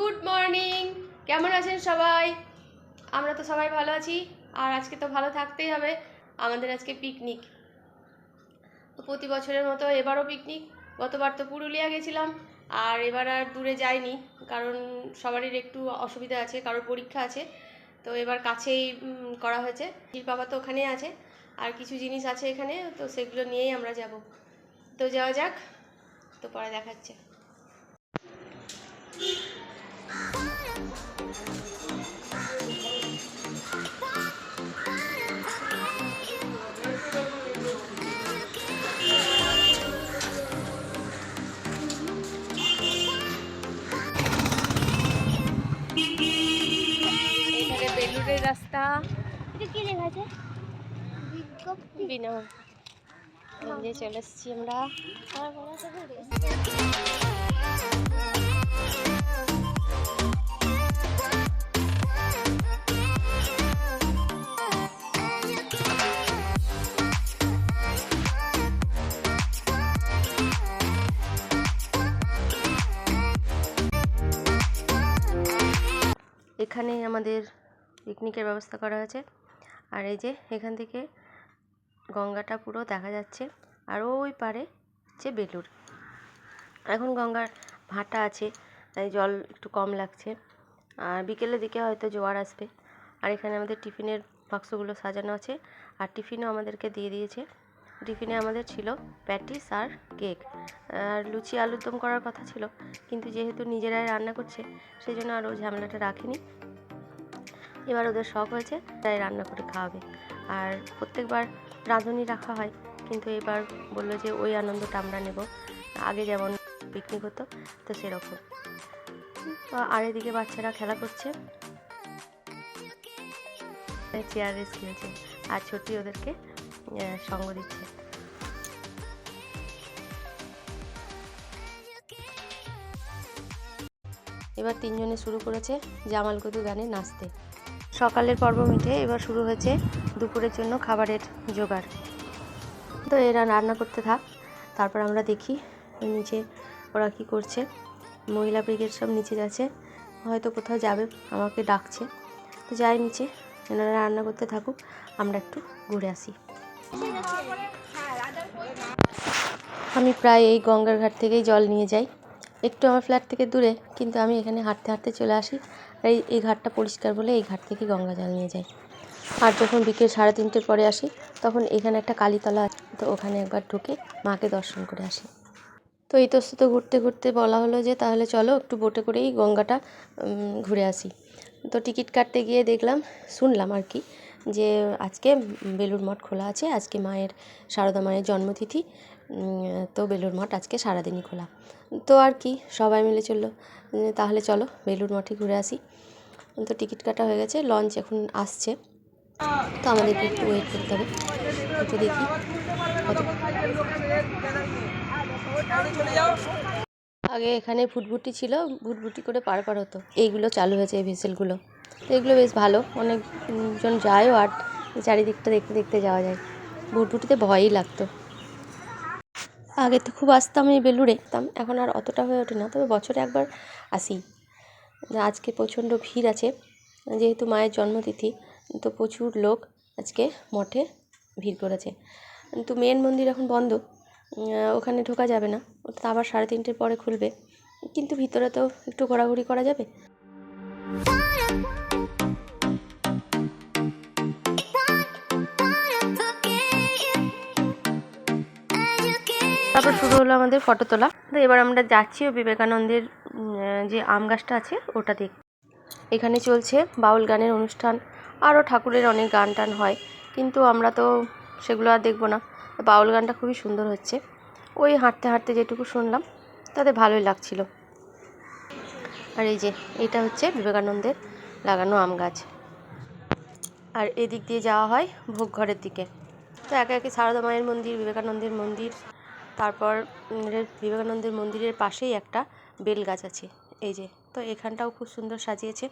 Good morning কেমন আছেন সবাই? আমরা তো সবাই ভালো আছি। আর আজকে তো ভালো থাকতেই হবে। আমাদের আজকে পিকনিক তো প্রতি বছরের মতো এবারও পিকনিক গতবার তো পুরুলিয়া গেছিলাম। আর এবার আর দূরে যাইনি। কারণ সবারই একটু অসুবিধা আছে, কারোর পরীক্ষা আছে। তো এবার কাছেই করা হয়েছে। জির বাবা তো ওখানেই আছে। আর কিছু জিনিস আছে এখানে, তো সেগুলো নিয়েই আমরা যাব। তো যাওয়া যাক। তো পরে দেখাচ্ছে। রাস্তা। বিনা যে চলে এসেছি আমরা। এখানে আমাদের পিকনিকের ব্যবস্থা করা হয়েছে। আর এই যে এখান থেকে গঙ্গাটা পুরো দেখা যাচ্ছে। আর ওই পারে হচ্ছে বেলুর এখন গঙ্গার ভাটা আছে, তাই জল একটু কম লাগছে। আর বিকেলের দিকে হয়তো জোয়ার আসবে। আর এখানে আমাদের টিফিনের বাক্সগুলো সাজানো আছে। আর টিফিনও আমাদেরকে দিয়ে দিয়েছে। টিফিনে আমাদের ছিল প্যাটিস আর কেক। আর লুচি আলুর দম করার কথা ছিল। কিন্তু যেহেতু নিজেরাই রান্না করছে সেই জন্য আর ও ঝামেলাটা রাখেনি। এবার ওদের শখ হয়েছে, তাই রান্না করে খাওয়াবে। আর প্রত্যেকবার রাঁধুনি রাখা হয়, কিন্তু এবার বলল যে ওই আনন্দটা আমরা নেব। আগে যেমন পিকনিক হতো, তো সেরকম। আর এদিকে বাচ্চারা খেলা করছে। চেয়ার রেস খেলছে আর ছোটি ওদেরকে সঙ্গ দিচ্ছে। এবার তিনজনে শুরু করেছে জামালকদু গানে নাচতে। সকালের পর্ব মিটে এবার শুরু হয়েছে দুপুরের জন্য খাবারের জোগাড়। তো এরা রান্না করতে থাক, তারপর আমরা দেখি নিচে ওরা কি করছে। মহিলা ব্রিগেড সব নিচে যাচ্ছে, হয়তো কোথাও যাবে, আমাকে ডাকছে। তো যাই নিচে, এনারা রান্না করতে থাকুক, আমরা একটু ঘুরে আসি। আমি প্রায় এই গঙ্গার ঘাট থেকেই জল নিয়ে যাই। একটু আমার ফ্ল্যাট থেকে দূরে, কিন্তু আমি এখানে হাঁটতে হাঁটতে চলে আসি। আর এই ঘাটটা পরিষ্কার বলে এই ঘাট থেকে গঙ্গা জল নিয়ে যাই। আর যখন বিকেল সাড়ে তিনটের পরে আসি, তখন এখানে একটা কালীতলা আছে, তো ওখানে একবার ঢুকে মাকে দর্শন করে আসি। তো ইতস্তত ঘুরতে ঘুরতে বলা হলো যে, তাহলে চলো একটু বোটে করেই গঙ্গাটা ঘুরে আসি। তো টিকিট কাটতে গিয়ে দেখলাম, শুনলাম আর কি, যে আজকে বেলুর মঠ খোলা আছে, আজকে মায়ের, সারদা মায়ের জন্মতিথি। তো বেলুর মঠ আজকে সারাদিনই খোলা। তো আর কি, সবাই মিলে চলল। তাহলে চলো বেলুর মঠে ঘুরে আসি। তো টিকিট কাটা হয়ে গেছে, লঞ্চ এখন আসছে। তো আমাদেরকে একটু ওয়েট করতে হবে। তো দেখি আগে এখানে ফুটবুটি ছিল ফুটবুটি করে পার পার হতো। এইগুলো চালু হয়েছে, এই ভেসেলগুলো। তো এগুলো বেশ ভালো, অনেকজন যায়ও আর চারিদিকটা দেখতে দেখতে যাওয়া যায়। ভুটভুটিতে ভয়ই লাগতো। আগে তো খুব আসতাম এই বেলুড়ে এখন আর অতটা হয়ে ওঠে না। তবে বছরে একবার আসি। আজকে প্রচণ্ড ভিড় আছে, যেহেতু মায়ের জন্মতিথি, তো প্রচুর লোক আজকে মঠে ভিড় করেছে। কিন্তু মেন মন্দির এখন বন্ধ ওখানে ঢোকা যাবে না। ওটা তো আবার সাড়ে তিনটের পরে খুলবে, কিন্তু ভিতরে তো একটু ঘোরাঘুরি করা যাবে। তারপর শুরু হলো আমাদের ফটো তোলা। তো এবার আমরা যাচ্ছি বিবেকানন্দের যে আম গাছটা আছে, ওটা দেখ এখানে চলছে বাউল গানের অনুষ্ঠান। আরও ঠাকুরের অনেক গান টান হয়, কিন্তু আমরা তো সেগুলো আর দেখব না। বাউল গানটা খুবই সুন্দর হচ্ছে। ওই হাঁটতে হাঁটতে যেটুকু শুনলাম, তাতে ভালোই লাগছিল। আর এই যে, এটা হচ্ছে বিবেকানন্দের লাগানো আম গাছ। আর এদিক দিয়ে যাওয়া হয় ভোগ ঘরের দিকে। তো একে একে সারদা মায়ের মন্দির, বিবেকানন্দের মন্দির তারপর বিবেকানন্দের মন্দিরের পাশেই একটা বেল গাছ আছে। এই যে, তো এখানটাও খুব সুন্দর সাজিয়েছে।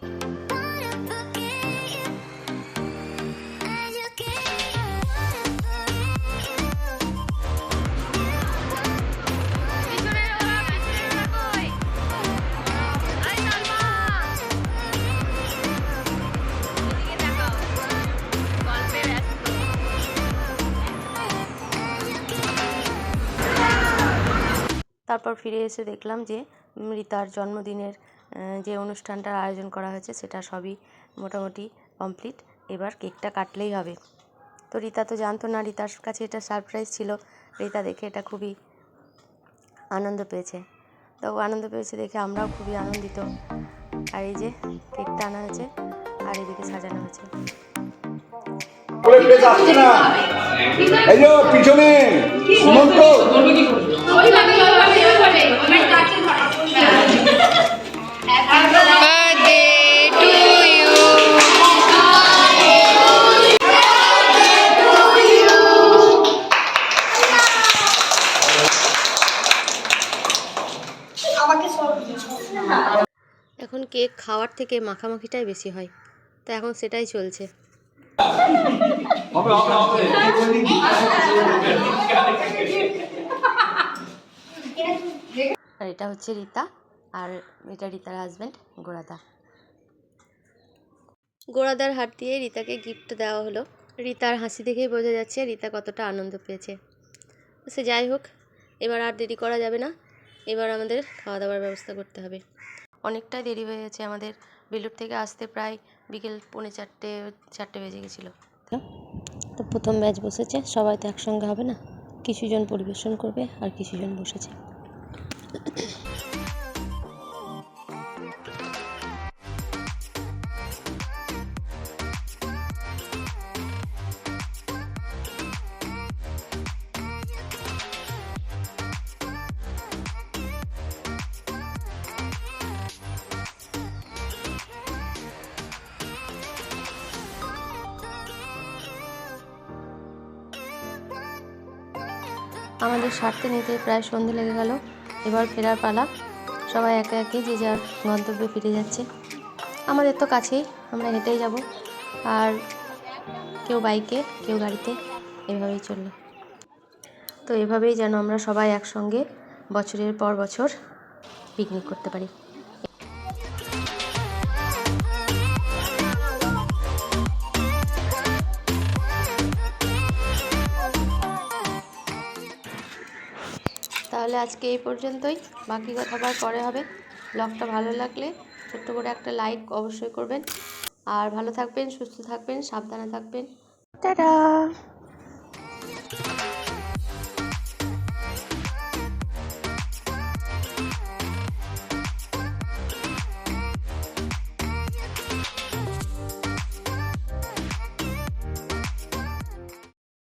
তারপর ফিরে এসে দেখলাম যে উম, রিতার জন্মদিনের যে অনুষ্ঠানটার আয়োজন করা হয়েছে সেটা সবই মোটামুটি কমপ্লিট। এবার কেকটা কাটলেই হবে। তো রিতা তো জানতো না রিতার কাছে এটা সারপ্রাইজ ছিল। রিতা দেখে এটা খুবই আনন্দ পেয়েছে। তো আনন্দ পেয়েছে দেখে আমরাও খুবই আনন্দিত। আর এই যে কেকটা আনা হয়েছে আর এদিকে সাজানো হয়েছে। বলে প্লেস আসছে না। এই পিছনে কেক খাওয়ার থেকে মাখামাখিটাই বেশি হয়। তো এখন সেটাই চলছে। আর এটা হচ্ছে রীতা আর এটা রীতার হাজব্যান্ড গোড়াদা গোড়াদার হাত দিয়ে রীতাকে গিফট দেওয়া হলো। রীতার হাসি দেখেই বোঝা যাচ্ছে রীতা কতটা আনন্দ পেয়েছে। সে যাই হোক এবার আর দেরি করা যাবে না। এবার আমাদের খাওয়া দাওয়ার ব্যবস্থা করতে হবে। অনেকটাই দেরি হয়ে গেছে। আমাদের বেলুর থেকে আসতে প্রায় বিকেল পৌনে চারটে চারটে বেজে গেছিল। তো প্রথম ম্যাচ বসেছে, সবাই তো একসঙ্গে হবে না? কিছুজন পরিবেশন করবে আর কিছুজন বসেছে। আমাদের সারতে নিতে প্রায় সন্ধে লেগে গেল। এবার ফেরার পালা। সবাই একে একে যে যার গন্তব্যে ফিরে যাচ্ছে। আমাদের তো কাছেই, আমরা হেঁটেই যাব। আর কেউ বাইকে, কেউ গাড়িতে, এভাবেই চলল। তো এভাবেই যেন আমরা সবাই একসঙ্গে বছরের পর বছর পিকনিক করতে পারি। তাহলে আজকে এই পর্যন্তই। বাকি কথা আবার পরে হবে। ব্লগটা ভালো লাগলে ছোট্ট করে একটা লাইক অবশ্যই করবেন। আর ভালো থাকবেন, সুস্থ থাকবেন, সাবধানে থাকবেন। টাটা!